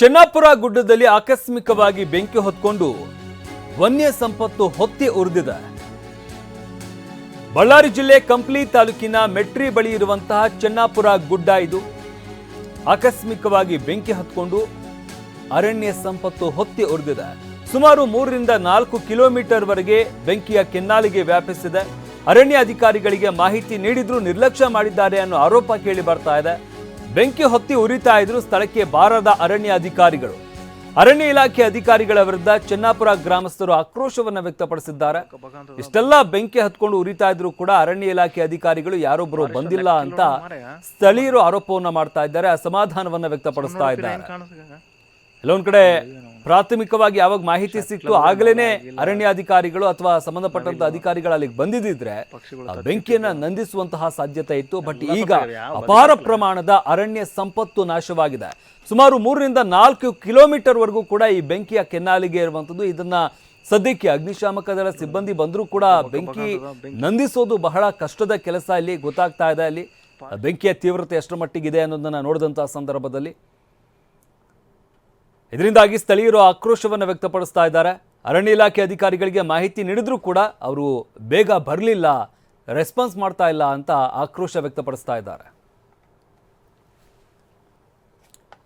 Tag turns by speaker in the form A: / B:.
A: ಚೆನ್ನಾಪುರ ಗುಡ್ಡದಲ್ಲಿ ಆಕಸ್ಮಿಕವಾಗಿ ಬೆಂಕಿ ಹೊತ್ಕೊಂಡು ವನ್ಯ ಸಂಪತ್ತು ಹೊತ್ತಿ ಉರಿದಿದೆ. ಬಳ್ಳಾರಿ ಜಿಲ್ಲೆ ಕಂಪ್ಲಿ ತಾಲೂಕಿನ ಮೆಟ್ರಿ ಬಳಿ ಇರುವಂತಹ ಚೆನ್ನಾಪುರ ಗುಡ್ಡ ಇದು. ಆಕಸ್ಮಿಕವಾಗಿ ಬೆಂಕಿ ಹತ್ಕೊಂಡು ಅರಣ್ಯ ಸಂಪತ್ತು ಹೊತ್ತಿ ಉರಿದಿದೆ. ಸುಮಾರು ಮೂರರಿಂದ ನಾಲ್ಕು ಕಿಲೋಮೀಟರ್ ವರೆಗೆ ಬೆಂಕಿಯ ಕೆನ್ನಾಲಿಗೆ ವ್ಯಾಪಿಸಿದೆ. ಅರಣ್ಯ ಅಧಿಕಾರಿಗಳಿಗೆ ಮಾಹಿತಿ ನೀಡಿದ್ರೂ ನಿರ್ಲಕ್ಷ್ಯ ಮಾಡಿದ್ದಾರೆ ಅನ್ನೋ ಆರೋಪ ಕೇಳಿ ಬರ್ತಾ ಇದೆ. ಬೆಂಕಿ ಹೊತ್ತಿ ಉರಿತಾ ಇದ್ರು ಸ್ಥಳಕ್ಕೆ ಬಾರದ ಅರಣ್ಯ ಅಧಿಕಾರಿಗಳು. ಅರಣ್ಯ ಇಲಾಖೆ ಅಧಿಕಾರಿಗಳ ವಿರುದ್ಧ ಚೆನ್ನಾಪುರ ಗ್ರಾಮಸ್ಥರು ಆಕ್ರೋಶವನ್ನು ವ್ಯಕ್ತಪಡಿಸಿದ್ದಾರೆ. ಇಷ್ಟೆಲ್ಲ ಬೆಂಕಿ ಹತ್ಕೊಂಡು ಉರಿತಾ ಇದ್ರು ಕೂಡ ಅರಣ್ಯ ಇಲಾಖೆ ಅಧಿಕಾರಿಗಳು ಯಾರೊಬ್ಬರು ಬಂದಿಲ್ಲ ಅಂತ ಸ್ಥಳೀಯರು ಆರೋಪವನ್ನ ಮಾಡ್ತಾ ಇದ್ದಾರೆ, ಅಸಮಾಧಾನವನ್ನ ವ್ಯಕ್ತಪಡಿಸ್ತಾ ಇದ್ದಾರೆ. ಎಲ್ಲೊಂದ್ ಕಡೆ ಪ್ರಾಥಮಿಕವಾಗಿ ಯಾವಾಗ ಮಾಹಿತಿ ಸಿಕ್ತು ಆಗ್ಲೇನೆ ಅರಣ್ಯಾಧಿಕಾರಿಗಳು ಅಥವಾ ಸಂಬಂಧಪಟ್ಟಂತ ಅಧಿಕಾರಿಗಳು ಅಲ್ಲಿಗೆ ಬಂದಿದ್ದಿದ್ರೆ ಬೆಂಕಿಯನ್ನ ನಂದಿಸುವಂತಹ ಸಾಧ್ಯತೆ ಇತ್ತು. ಬಟ್ ಈಗ ಅಪಾರ ಪ್ರಮಾಣದ ಅರಣ್ಯ ಸಂಪತ್ತು ನಾಶವಾಗಿದೆ. ಸುಮಾರು ಮೂರರಿಂದ ನಾಲ್ಕು ಕಿಲೋಮೀಟರ್ ವರೆಗೂ ಕೂಡ ಈ ಬೆಂಕಿಯ ಕೆನ್ನಾಲಿಗೆ ಇರುವಂತದ್ದು ಇದನ್ನ ಸದ್ಯಕ್ಕೆ ಅಗ್ನಿಶಾಮಕ ದಳ ಸಿಬ್ಬಂದಿ ಬಂದರೂ ಕೂಡ ಬೆಂಕಿ. ನಂದಿಸೋದು ಬಹಳ ಕಷ್ಟದ ಕೆಲಸ ಇಲ್ಲಿ. ಗೊತ್ತಾಗ್ತಾ ಇದೆ ಅಲ್ಲಿ. ಬೆಂಕಿಯ ತೀವ್ರತೆ ಎಷ್ಟರ ಮಟ್ಟಿಗಿದೆ ಅನ್ನೋದನ್ನ ನೋಡಿದಂತಹ ಸಂದರ್ಭದಲ್ಲಿ ಇದರಿಂದಾಗಿ ಸ್ಥಳೀಯರು ಆಕ್ರೋಶವನ್ನು ವ್ಯಕ್ತಪಡಿಸ್ತಾ ಇದ್ದಾರೆ. ಅರಣ್ಯ ಇಲಾಖೆ ಅಧಿಕಾರಿಗಳಿಗೆ ಮಾಹಿತಿ ನೀಡಿದ್ರೂ ಕೂಡ ಅವರು ಬೇಗ ಬರಲಿಲ್ಲ, ರೆಸ್ಪಾನ್ಸ್ ಮಾಡ್ತಾ ಇಲ್ಲ ಅಂತ ಆಕ್ರೋಶ ವ್ಯಕ್ತಪಡಿಸ್ತಾ ಇದ್ದಾರೆ.